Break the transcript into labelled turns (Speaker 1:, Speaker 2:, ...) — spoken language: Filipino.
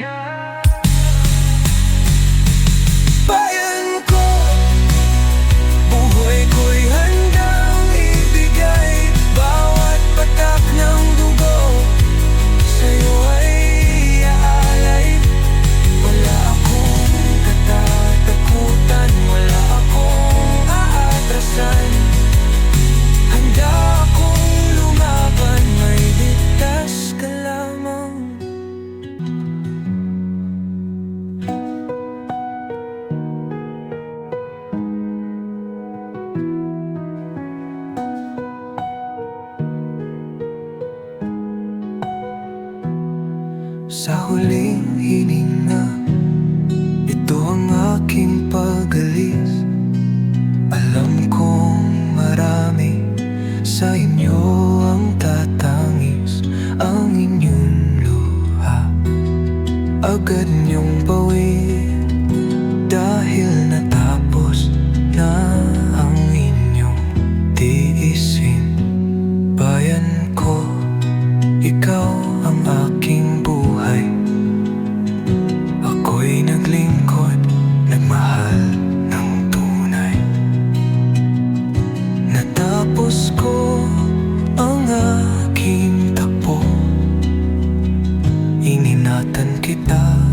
Speaker 1: Yeah. Sa huling hininga Ito ang aking pagalis. Alam kong marami Sa inyo ang tatangis Ang inyong luha. Agad niyong pag Ingatan kita.